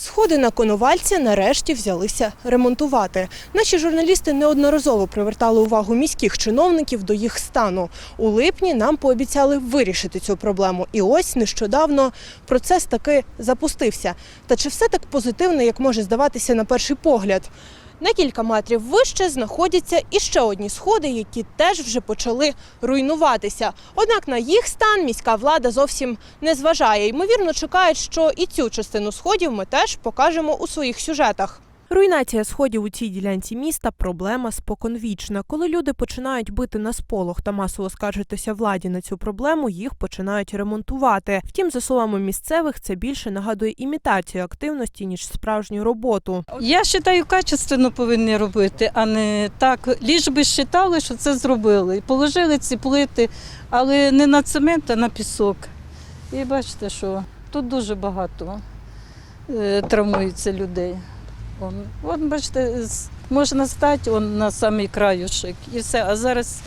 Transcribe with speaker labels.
Speaker 1: Сходи на Коновальця нарешті взялися ремонтувати. Наші журналісти неодноразово привертали увагу міських чиновників до їх стану. У липні нам пообіцяли вирішити цю проблему. І ось нещодавно процес таки запустився. Та чи все так позитивно, як може здаватися на перший погляд? На кілька метрів вище знаходяться іще одні сходи, які теж вже почали руйнуватися. Однак на їх стан міська влада зовсім не зважає. Ймовірно, чекають, що і цю частину сходів ми теж покажемо у своїх сюжетах. Руйнація сходів у цій ділянці міста проблема споконвічна. Коли люди починають бити на сполох та масово скаржитися владі на цю проблему, їх починають ремонтувати. Втім, за словами місцевих, це більше нагадує імітацію активності ніж справжню роботу.
Speaker 2: Я вважаю, качественно повинні робити, а не так. Ліж би вважали, що це зробили. Положили ці плити, але не на цемент, а на пісок. І бачите, що тут дуже багато е, травмується людей. Он, он бачите, з- можна стати он, на самий краюшик і все. А зараз